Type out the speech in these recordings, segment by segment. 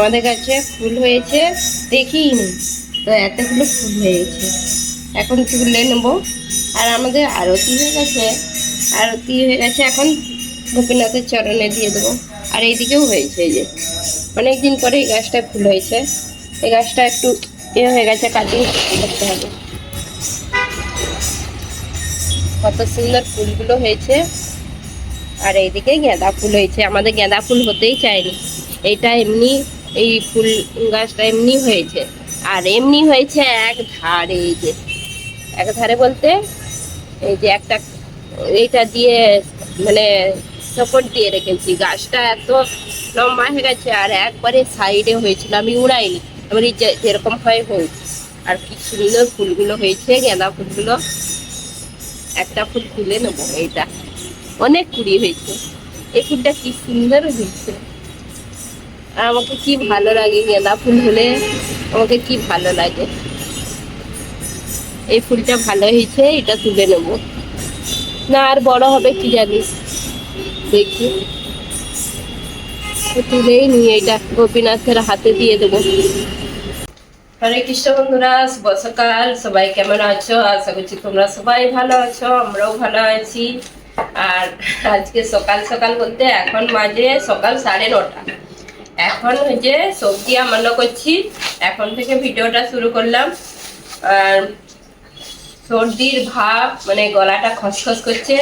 আমাদের কাছে ফুল হয়েছে, দেখিনি। তো এতগুলো ফুল হয়েছে। এখন তুলে নেব। আর আমাদের আরতি হয়ে গেছে। আরতি হয়ে গেছে, এখন গোপীনাথের চরণে দিয়ে দেবো। আর এইদিকেও হয়েছে এই যে। অনেক দিন পরে এই গাছটায় ফুল হয়েছে। এই গাছটা একটু ইয়ে হয়ে গেছে কাটিং করতে হবে। কত সুন্দর ফুলগুলো হয়েছে। আর এইদিকে গাঁদা ফুল হয়েছে। আমাদের গাঁদা ফুল হতেই চায়নি। এটা এমনি এই ফুল গাছটা এমনি হয়েছে। আর এমনি হয়েছে এক ধারে এই যে, এক ধারে বলতে এই যে একটা এইটা দিয়ে মানে সাপোর্ট দিয়ে রেখেছি। গাছটা এত লম্বা হয়ে গেছে আর একবারে সাইডে হয়েছিল, আমি উড়াইনি। আমার যেরকম হয় হয়েছে আর কি সুন্দর ফুলগুলো হয়েছে, গাঁদা ফুলগুলো। একটা ফুল তুলে নেব এইটা। অনেক কুড়ি হয়েছে। এই ফুলটা কি সুন্দর হয়েছে। আর আমাকে কি ভালো লাগে গাঁদা ফুল হলে আমাকে কি ভালো লাগে? এই ফুলটা ভালো হয়েছে, এটা তুলে নেব। না, আর বড় হবে কি জানি? দেখি। তুলেই নিয়ে এটা গোপীনাথের হাতে দিয়ে দেবো। হরে কৃষ্ণ বন্ধুরা, শুভ সকাল। সবাই কেমন আছো? আশা করছি তোমরা সবাই ভালো আছো, আমরাও ভালো আছি। আর আজকে সকাল সকাল বলতে এখন মাঝে সকাল সাড়ে নটা। এখন যে সবজি আমান্য করছি এখন থেকে ভিডিওটা শুরু করলাম। আর সর্দির ভাব মানে গলাটা খসখস করছে।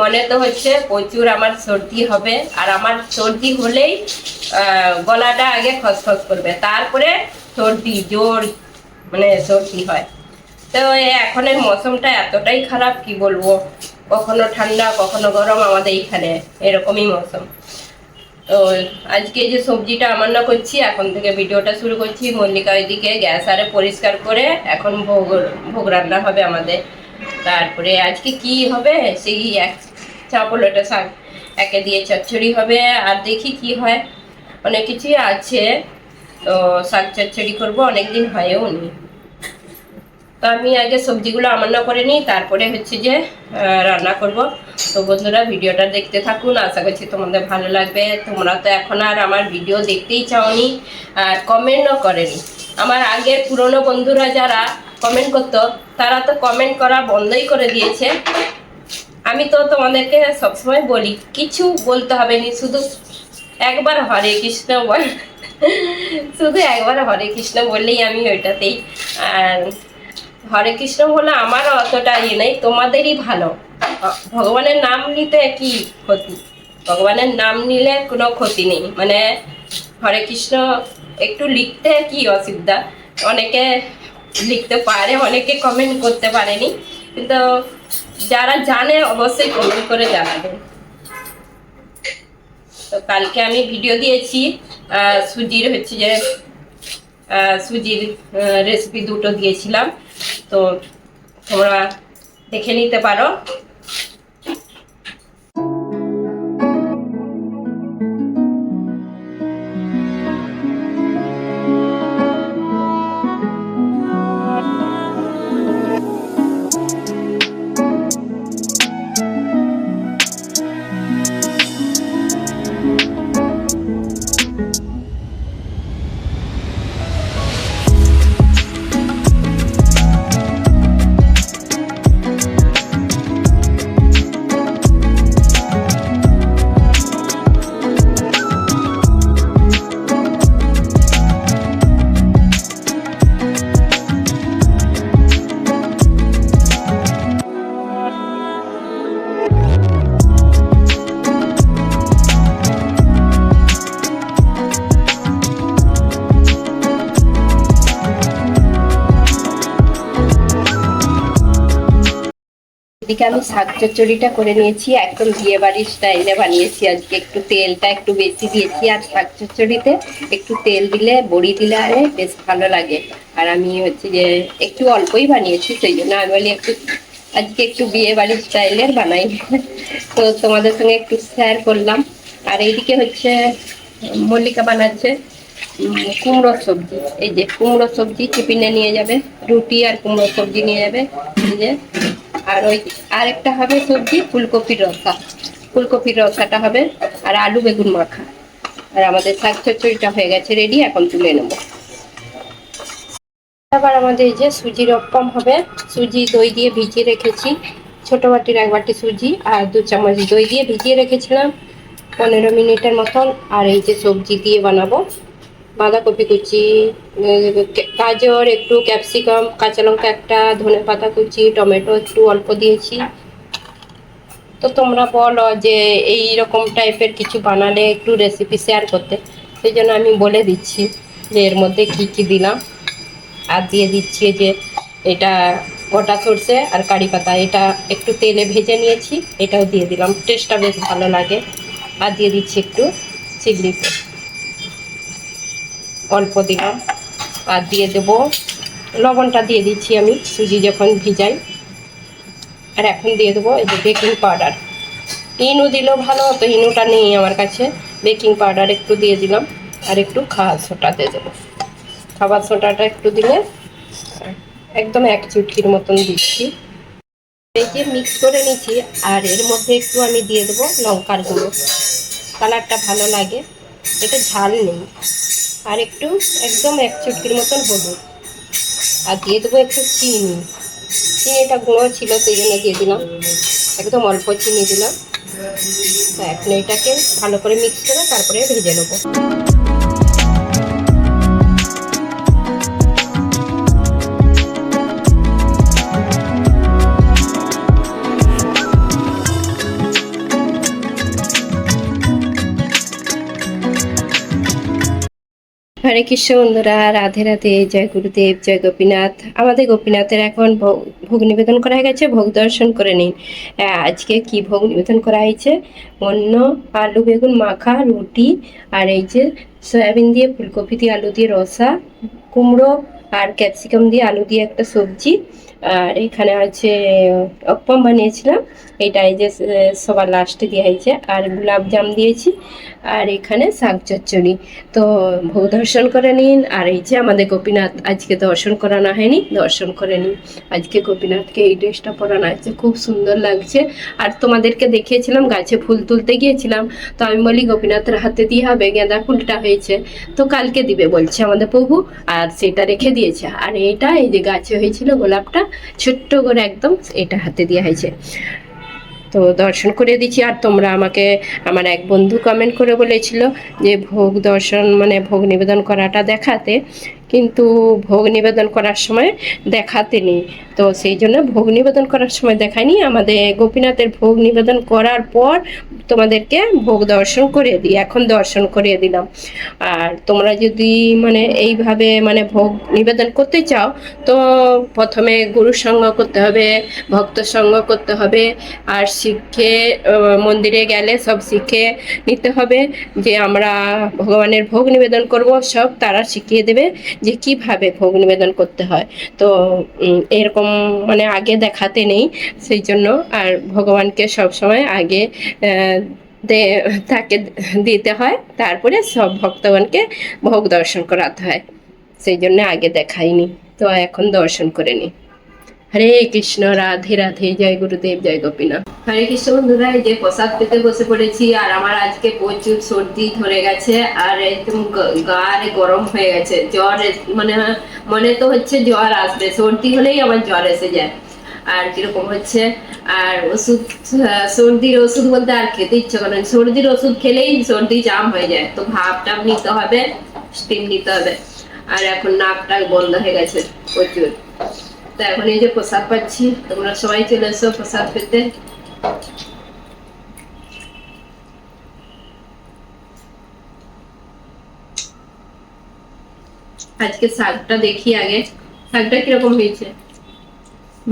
মনে তো হচ্ছে প্রচুর আমার সর্দি হবে। আর আমার সর্দি হলেই গলাটা আগে খসখস করবে। তারপরে সর্দি জোর মানে সর্দি হয়। তো এখনের মৌসুমটা এতটাই খারাপ, কি বলব? কখনো ঠান্ডা, কখনো গরম আমাদের এইখানে, এরকমই মৌসুম। তো আজকে যে সবজিটা আমান্য করছি, এখন থেকে ভিডিওটা শুরু করছি। মল্লিকা ওইদিকে গ্যাস আরে পরিষ্কার করে এখন ভোগ ভোগ রান্না হবে আমাদের। তারপরে আজকে কি হবে, সেই এক চাপলোটা শাক একে দিয়ে চচ্চড়ি হবে। আর দেখি কি হয়, অনেক কিছুই আছে। তো শাক চচ্চড়ি করব, অনেকদিন হয়েও নি। তো আমি আগে সবজিগুলো আমান্না করে নিই, তারপরে হচ্ছে যে রান্না করব। তো বন্ধুরা, ভিডিওটা দেখতে থাকুন। আশা করছি তোমাদের ভালো লাগবে। তোমরা তো এখন আর আমার ভিডিও দেখতেই চাওনি আর কমেন্টও করেনি। আমার আগের পুরনো বন্ধুরা যারা কমেন্ট করতো, তারা তো কমেন্ট করা বন্ধই করে দিয়েছে। আমি তো তোমাদেরকে সবসময় বলি, কিছু বলতে হবে না, শুধু একবার হরে কৃষ্ণ বল। শুধু একবার হরে কৃষ্ণ বললেই আমি ওইটাতেই। আর হরে কৃষ্ণ বলে আমারও অতটা ইয়ে নেই, তোমাদেরই ভালো। ভগবানের নাম নিতে কি ক্ষতি? ভগবানের নাম নিলে কোনো ক্ষতি নেই। মানে হরে কৃষ্ণ একটু লিখতে কি অসুবিধা? অনেকে লিখতে পারে, অনেকে কমেন্ট করতে পারেনি। কিন্তু যারা জানে অবশ্যই কমেন্ট করে জানাবেন তো কালকে আমি ভিডিও দিয়েছি সুজির হচ্ছে যে সুজির রেসিপি দুটো দিয়েছিলাম। তো তোমরা দেখে নিতে পারো। এদিকে আমি শাক চচ্চড়িটা করে নিয়েছি একদম বিয়ে বাড়ির স্টাইলে বানিয়েছি। আজকে একটু তেলটা একটু বেশি দিয়েছি, আর শাক চচ্চড়িতে একটু তেল দিলে, বড়ি দিলে আরে বেশ ভালো লাগে। আর আমি হচ্ছে যে একটু অল্পই বানিয়েছি, সেই জন্য আমি বলি একটু, আজকে একটু বিয়ে বাড়ির স্টাইলের বানাই। তো তোমাদের সঙ্গে একটু শেয়ার করলাম। আর এইদিকে হচ্ছে, মল্লিকা বানাচ্ছে। কুমড়োর সবজি। এই যে কুমড়োর সবজি টিফিনে নিয়ে যাবে, রুটি আর কুমড়োর সবজি নিয়ে যাবে, এই যে। আর ওই আরেকটা হবে সবজি ফুলকপির রসা। ফুলকপির রসাটা হবে আর আলু বেগুন মাখা। আর আমাদের শাক চচ্চড়িটা হয়ে গেছে রেডি এখন তুলে নেব। আবার আমাদের এই যে সুজির অপ্পম হবে। সুজি দই দিয়ে ভিজিয়ে রেখেছি। ছোট বাটির এক বাটি সুজি আর দু চামচ দই দিয়ে ভিজিয়ে রেখেছিলাম। পনেরো মিনিটের মতন। আর এই যে সবজি দিয়ে বানাবো। বাঁধাকপি কুচি গাজর, একটু ক্যাপসিকাম কাঁচা লঙ্কা একটা, ধনে পাতা কুচি, টমেটো একটু অল্প দিয়েছি। তো তোমরা বলো যে এই রকম টাইপের কিছু বানালে একটু রেসিপি শেয়ার করতে। সেই জন্য আমি বলে দিচ্ছি যে এর মধ্যে কি কি দিলাম। আর দিয়ে দিচ্ছি যে এটা গোটা সর্ষে আর কারি পাতা। এটা একটু তেলে ভেজে নিয়েছি, এটাও দিয়ে দিলাম। টেস্টটা বেশ ভালো লাগে। আর দিয়ে দিচ্ছি একটু চিংড়ি। অল্প দিলাম। আর দিয়ে দেবো, লবণটা দিয়ে দিচ্ছি আমি, সুজি যখন ভিজাই। আর এখন দিয়ে দেবো এই যে বেকিং পাউডার ইনু দিলেও ভালো হতো ইনুটা নেই আমার কাছে। বেকিং পাউডার একটু দিয়ে দিলাম, আর একটু খাওয়ার সোটা দিয়ে দেবো। খাবার সোটাটা একটু দিলে একদম এক চুটকির মতন দিচ্ছি। এই যে মিক্স করে নিচ্ছি আর এর মধ্যে একটু আমি দিয়ে দেবো লঙ্কার গুঁড়ো। কালারটা ভালো লাগে এটা ঝাল নেই। আর একটু একদম এক চুটকির মতন হলুদ। আর দিয়ে দেবো একটু চিনি। চিনিটা গুঁড়ো ছিল, সেই জন্য দিয়ে দিলাম। একদম অল্প চিনি দিলাম। এখন এটাকে ভালো করে মিক্স করে তারপরে ভেজে নেব। হরে কৃষ্ণ বন্ধুরা, রাধে রাধে, জয় গুরুদেব, জয় গোপীনাথ। আমাদের গোপীনাথের এখন ভোগ নিবেদন করা হয়ে গেছে, ভোগ দর্শন করে নিন। আজকে কি ভোগ নিবেদন করা হয়েছে? অন্য আলু, বেগুন, মাখা, রুটি, আর এই যে সয়াবিন দিয়ে ফুলকপি দিয়ে আলু দিয়ে রসা, কুমড়ো, আর ক্যাপসিকাম দিয়ে আলু দিয়ে একটা সবজি। আর এখানে আছে, অপ্পম বানিয়েছিলাম। এটা এই যে সবার লাস্টে দেওয়া হয়েছে। আর গোলাপ জাম দিয়েছি। আর এখানে শাক চচ্চড়ি। তো ভোগ দর্শন করে নিন। আর এই যে আমাদের গোপীনাথ, আজকে দর্শন করানো হয়নি। দর্শন করে নিন। আজকে গোপীনাথকে এই ড্রেসটা পরানো হয়েছে। খুব সুন্দর লাগছে। আর তোমাদেরকে দেখিয়েছিলাম, গাছে ফুল তুলতে গিয়েছিলাম। তো আমি বলি, গোপীনাথের হাতে দিয়ে হবে, গাঁদা ফুলটা হয়েছে। তো কালকে দিবে বলছে আমাদের প্রভু। আর সেটা রেখে দিয়েছে। আর এটা এই যে গাছে হয়েছিল গোলাপটা ছোট্ট করে একদম এটা হাতে দেওয়া হয়েছে। তো দর্শন করে দিচ্ছি, আর তোমরা আমাকে, আমার এক বন্ধু কমেন্ট করে বলেছিল যে ভোগ দর্শন মানে ভোগ নিবেদন করাটা দেখাতে। কিন্তু ভোগ নিবেদন করার সময় দেখাতে তো সেই জন্য ভোগ নিবেদন করার সময় দেখায়নি। আমাদের গোপীনাথের ভোগ নিবেদন করার পর তোমাদেরকে ভোগ দর্শন করে দিই। এখন দর্শন করিয়ে দিলাম। আর তোমরা যদি মানে এইভাবে মানে ভোগ নিবেদন করতে চাও, তো প্রথমে গুরুর সঙ্গ করতে হবে, ভক্ত সঙ্গ করতে হবে, আর শিখে মন্দিরে গেলে সব শিখে নিতে হবে যে আমরা ভগবানের ভোগ নিবেদন করব, সব তারা শিখিয়ে দেবে। যে কীভাবে ভোগ নিবেদন করতে হয়। তো এরকম মানে আগে দেখাতে নেই, সেই জন্য আর ভগবানকে সবসময় আগে তাকে দিতে হয়, তারপরে সব ভক্তগণকে ভোগ দর্শন করাতে হয়। সেই জন্য আগে দেখাইনি, তো এখন দর্শন করে নি। হরে কৃষ্ণ রাধে রাধে জয় গুরুদেব জয় গোপীনাথ হরে কৃষ্ণ বন্ধুরা এই যে প্রসাদ পেতে বসে পড়েছি আর আমার আজকে প্রচুর সর্দি ধরে গেছে আর একদম গ- গরম হয়ে গেছে জ্বর মানে মনে তো হচ্ছে জ্বর আসবে সর্দি হলেই আমার জ্বর এসে যায় আর কীরকম হচ্ছে আর ওষুধ আহ, সর্দির ওষুধ বলতে আর খেতে ইচ্ছে করে না। সর্দির ওষুধ খেলেই সর্দি জাম হয়ে যায় তো ভাপ টাপ নিতে হবে স্টিম নিতে হবে আর এখন নাকটা বন্ধ হয়ে গেছে প্রচুর তো এখন এই যে প্রসাদ পাচ্ছি, তোমরা সবাই চলে এসো প্রসাদ পেতে। আজকে শাকটা দেখি আগে। শাকটা কীরকম হয়েছে?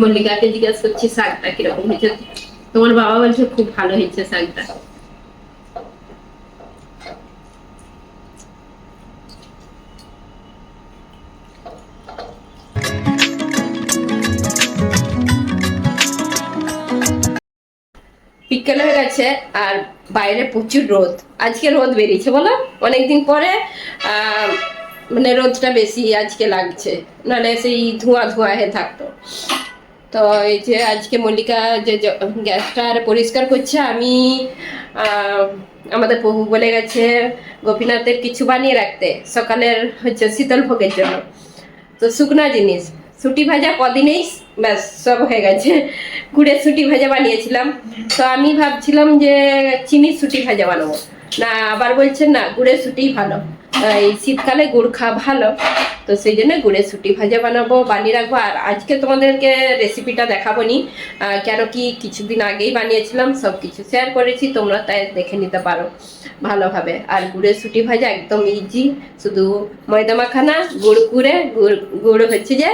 মল্লিকাকে জিজ্ঞাসা করছি, শাকটা কীরকম হয়েছে? তোমার বাবা বলছে, খুব ভালো হয়েছে শাকটা। বিকেল হয়ে গেছে আর বাইরে প্রচুর রোদ। আজকে রোদ বেরিয়েছে, বলো? অনেকদিন পরে মানে রোদটা বেশি আজকে লাগছে। নাহলে সেই ধোঁয়া ধোঁয়া হয়ে থাকতো। তো এই যে আজকে মল্লিকা যে গ্যাসটা আর পরিষ্কার করছে, আমি আমাদের প্রভু বলে গেছে, গোপীনাথের কিছু বানিয়ে রাখতে। সকালের হচ্ছে শীতল ভোগের জন্য। তো শুকনা জিনিস। ছুটি ভাজা কদিনেই ব্যাস, সব হয়ে গেছে। গুড়ের সুটি ভাজা বানিয়েছিলাম। তো আমি ভাবছিলাম যে চিনির সুটি ভাজা বানাবো। না, আবার বলছেন না, গুড়ের সুটি ভালো। এই শীতকালে গুড় খাওয়া ভালো। তো সেই জন্য গুড়ের ছুটি ভাজা বানাবো, বানিয়ে রাখব। আর আজকে তোমাদেরকে রেসিপিটা দেখাবো নি কেন কি কিছুদিন আগেই বানিয়েছিলাম সব কিছু শেয়ার করেছি, তোমরা তাই দেখে নিতে পারো ভালোভাবে। আর গুড়ের ছুটি ভাজা একদম ইজি শুধু ময়দা মাখানা, গুড় কুড়ে, গুড় গুড় হচ্ছে যে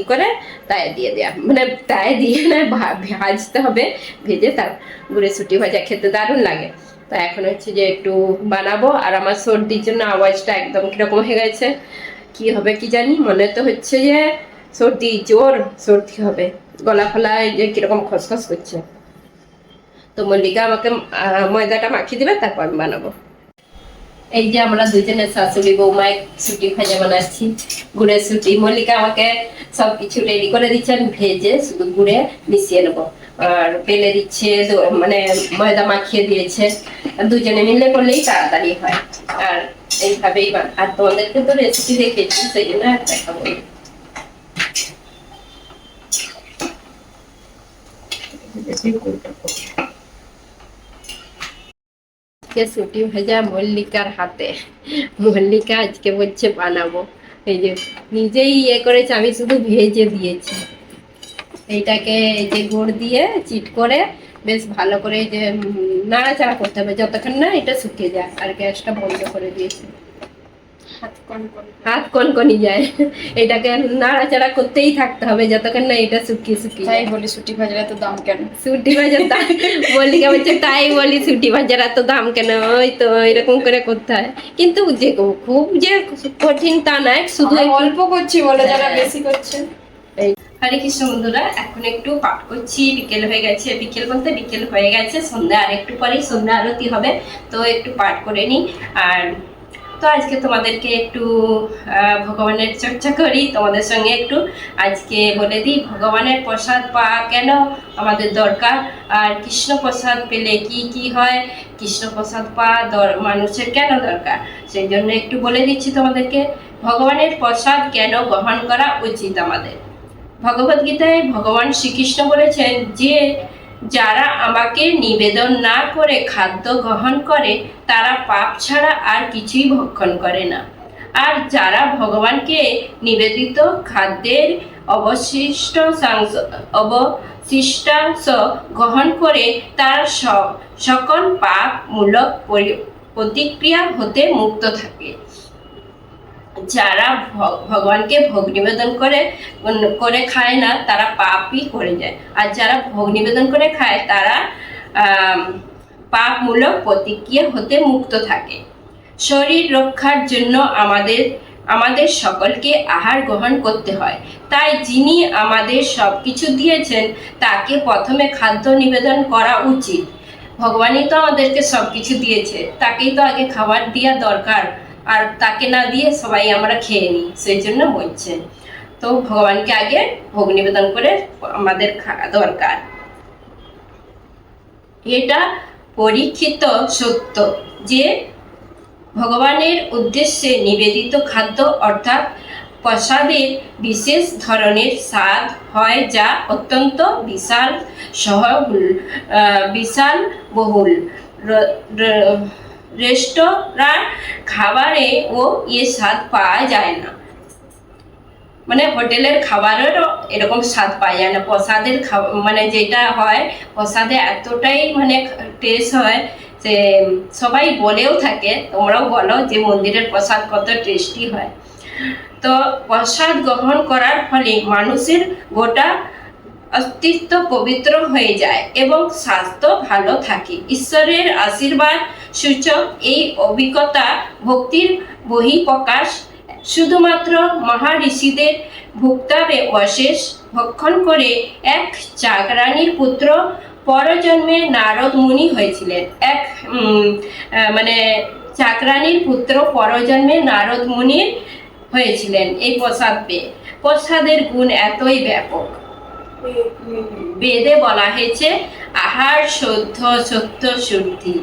ই করে, তাই দিয়ে দেওয়া মানে তাই দিয়ে না ভাজতে হবে, ভেজে তার গুড়ের ছুটি ভাজা খেতে দারুণ লাগে। তা এখন হচ্ছে যে একটু বানাবো, আর আমার সর্দির জন্য আওয়াজটা একদম কীরকম হয়ে গেছে। কি হবে কি জানি, মনে তো হচ্ছে যে সর্দি জোর সর্দি হবে। গলা ফলা যে কীরকম খসখস করছে। তো মল্লিকা আমাকে ময়দাটা মাখিয়ে দেবে, তারপর আমি বানাবো। এই যে আমরা দুজনে শাশুড়ি বৌমায় ছুটি ভাজা বানাচ্ছি, গুড়ের ছুটি। মল্লিকা আমাকে সব কিছু রেডি করে দিচ্ছে আমি ভেজে শুধু গুড়ে মিশিয়ে নেব। আর বেলে দিচ্ছে মানে ময়দা মাখিয়ে দিয়েছে। দুজনে মিলে করলেই তাড়াতাড়ি হয়। আর এইভাবেই আর তোমাদেরকে তো রেসিপি দেখেছি সেই জন্য আর দেখাবো। ছুটি ভাজা মল্লিকার হাতে। মল্লিকা আজকে বলছে বানাবো। এই যে নিজেই ইয়ে করেছে, আমি শুধু ভেজে দিয়েছি। এইটাকে এই যে গুড় দিয়ে চিট করে বেশ ভালো করে যে নাড়াচাড়া করতে হবে যতক্ষণ না এটা শুকিয়ে যায় আর গ্যাসটা বন্ধ করে দিয়েছি। হাত কনকনি। যায়। এটাকে নাড়াচাড়া করতেই থাকতে হবে যতক্ষণ না এটা শুকিয়ে শুকিয়ে তাই বলি ছুটি ভাজার এত দাম কেন? ছুটি বাজার দাম মল্লিকা বলছে তাই বলি ছুটি বাজার এত দাম কেন? ওই তো এরকম করে করতে হয়। কিন্তু যে খুব যে কঠিন তা নয় শুধু অল্প করছি বলে যারা হ্যাঁ। বেশি করছে হরে কৃষ্ণ বন্ধুরা, এখন একটু পাঠ করছি। বিকেল হয়ে গেছে, বিকেল বলতে বিকেল হয়ে গেছে, সন্ধ্যা আর একটু পরেই সন্ধ্যা আরতি হবে, তো একটু পাঠ করে নিই। আর তো আজকে তোমাদেরকে একটু ভগবানের চর্চা করি, তোমাদের সঙ্গে একটু। আজকে বলে দিই, ভগবানের প্রসাদ পাওয়া কেন আমাদের দরকার? আর কৃষ্ণ প্রসাদ পেলে কি কি হয়? কৃষ্ণ প্রসাদ পাওয়া মানুষের কেন দরকার? সেই জন্য একটু বলে দিচ্ছি তোমাদেরকে, ভগবানের প্রসাদ কেন গ্রহণ করা উচিত আমাদের? ভগবত গীতায় ভগবান শ্রীকৃষ্ণ বলেছেন যে, যারা আমাকে নিবেদন না করে খাদ্য গ্রহণ করে, তারা পাপ ছাড়া আর কিছুই ভক্ষণ করে না। আর যারা ভগবানকে নিবেদিত খাদ্যের অবশিষ্ট অবশিষ্টাংশ গ্রহণ করে, তার সকল পাপমূলক পরি- প্রতিক্রিয়া হতে মুক্ত থাকে। যারা ভগবানকে ভোগ নিবেদন করে করে খায় না, তারা পাপই করে যায়। আর যারা ভোগ নিবেদন করে খায়, তারা পাপমূলক প্রতিক্রিয়া হতে মুক্ত থাকে। শরীর রক্ষার জন্য আমাদের আমাদের সকলকে আহার গ্রহণ করতে হয়। তাই যিনি আমাদের সব কিছু দিয়েছেন, তাকে প্রথমে খাদ্য নিবেদন করা উচিত। ভগবানই তো আমাদেরকে সব কিছু দিয়েছে, তাকেই তো আগে খাবার দেওয়া দরকার। আর তাকে না দিয়ে সবাই আমরা খেয়ে নিই, সেই জন্য বলছে। তো ভগবানকে আগে ভোগ নিবেদন করে আমাদের খাওয়া দরকার। এটা পরীক্ষিত সত্য যে ভগবানের উদ্দেশ্যে নিবেদিত খাদ্য অর্থাৎ প্রসাদের বিশেষ ধরনের স্বাদ হয় যা অত্যন্ত বিশাল সহ বিশাল বহুল। র- র- রেস্তোরাঁ খাবারে ও এ স্বাদ পাওয়া যায় না। মানে হোটেলের খাবারেরও এরকম স্বাদ পাওয়া যায় না। প্রসাদের খাবার মানে যেটা হয়, প্রসাদে এতটাই মানে টেস্ট হয় যে সবাই বলেও থাকে, তোমরাও বলো যে মন্দিরের প্রসাদ কত টেস্টি হয়। তো প্রসাদ গ্রহণ করার ফলে মানুষের গোটা অস্তিত্ব পবিত্র হয়ে যায় এবং স্বাস্থ্য ভালো থাকে। ঈশ্বরের আশীর্বাদ সূচক এই অভিজ্ঞতা ভক্তির বহিঃপ্রকাশ শুধুমাত্র মহাঋষিদের ভুক্তাবে অশেষ ভক্ষণ করে এক চাকরানির পুত্র পরজন্মে নারদ মুনি হয়েছিলেন। এক মানে চাকরানির পুত্র পরজন্মে নারদ মুনির হয়েছিলেন এই প্রসাদ। পেয়ে প্রসাদের গুণ এতই ব্যাপক। বেদে বলা হয়েছে আহার শুদ্ধ সত্য শুদ্ধি।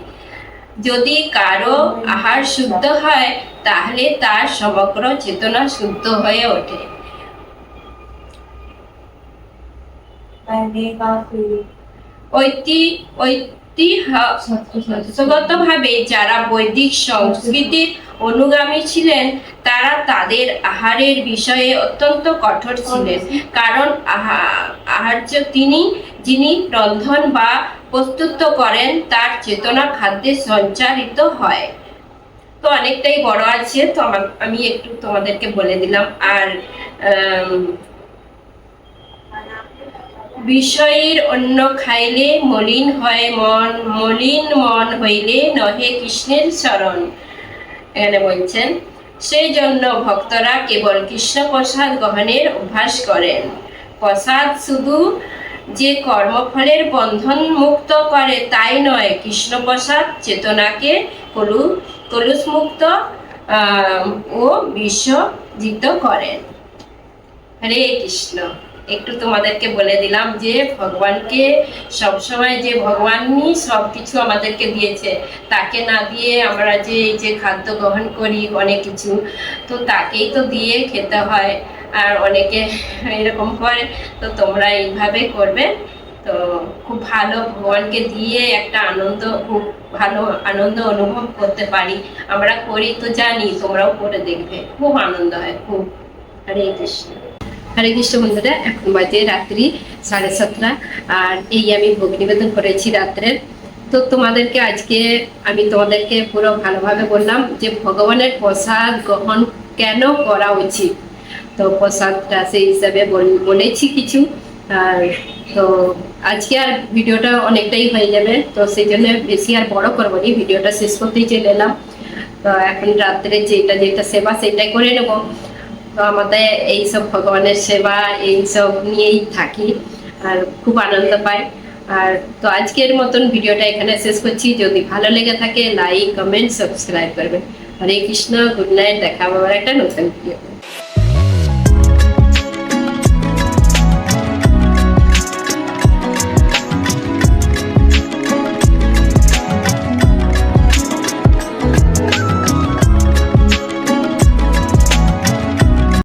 যদি কারও আহার শুদ্ধ হয়, তাহলে তার সমগ্র চেতনা শুদ্ধ হয়ে ওঠে। ঐতি ঐতিহ্যগতভাবে যারা বৈদিক সংস্কৃতির অনুগামী ছিলেন, তারা তাদের আহারের বিষয়ে অত্যন্ত কঠোর ছিলেন। কারণ আহা- আহার্য তিনি যিনি রন্ধন বা প্রস্তুত করেন, তার চেতনা খাদ্যে সঞ্চারিত হয়। তো অনেকটাই বড় আছে, তো আমি একটু তোমাদেরকে বলে দিলাম। আর বিষয়ের অন্য খাইলে মলিন হয় মন, মলিন মন হইলে নহে কৃষ্ণের শরণ এখানে বলছেন। সেই জন্য ভক্তরা কেবল কৃষ্ণ প্রসাদ গ্রহণের অভ্যাস করেন। প্রসাদ শুধু যে কর্মফলের বন্ধন মুক্ত করে, তাই নয়। কৃষ্ণপ্রসাদ চেতনাকে কলু কলুষ মুক্ত ও বিশ্বজিত করেন। হরে কৃষ্ণ। একটু তোমাদেরকে বলে দিলাম যে, ভগবানকে সবসময় যে ভগবানই সব কিছু আমাদেরকে দিয়েছে, তাকে না দিয়ে আমরা যে এই যে খাদ্য গ্রহণ করি, অনেক কিছু, তো তাকেই তো দিয়ে খেতে হয়। আর অনেকে এরকম করে, তো তোমরা এইভাবে করবে। তো খুব ভালো ভগবানকে দিয়ে একটা আনন্দ, খুব ভালো আনন্দ অনুভব করতে পারি। আমরা করি তো জানি, তোমরাও করে দেখবে। খুব আনন্দ হয়, খুব। হরে কৃষ্ণ। হরে কৃষ্ণ বন্ধুরা, এখন বাজে রাত্রি সাড়ে সাতটা। আর এই আমি ভোগ নিবেদন করেছি রাত্রের। তো তোমাদেরকে আজকে আমি তোমাদেরকে পুরো ভালোভাবে বললাম যে ভগবানের প্রসাদ গ্রহণ কেন করা উচিত? তো প্রসাদটা সেই হিসাবে বল- বলেছি কিছু। আর তো আজকে আর ভিডিওটা অনেকটাই হয়ে যাবে। তো সেই জন্য বেশি আর বড় করব নি ভিডিওটা শেষ করতেই চলে এলাম। তো এখন রাত্রে যেটা যেটা সেবা, সেটাই করে নেব। তো আমাদের এইসব ভগবানের সেবা, এইসব নিয়েই থাকি আর খুব আনন্দ পাই। আর তো আজকের মতন ভিডিওটা এখানে শেষ করছি। যদি ভালো লেগে থাকে, লাইক, কমেন্ট, সাবস্ক্রাইব করবেন। হরে কৃষ্ণ, গুড নাইট, দেখা হবে একটা নতুন ভিডিও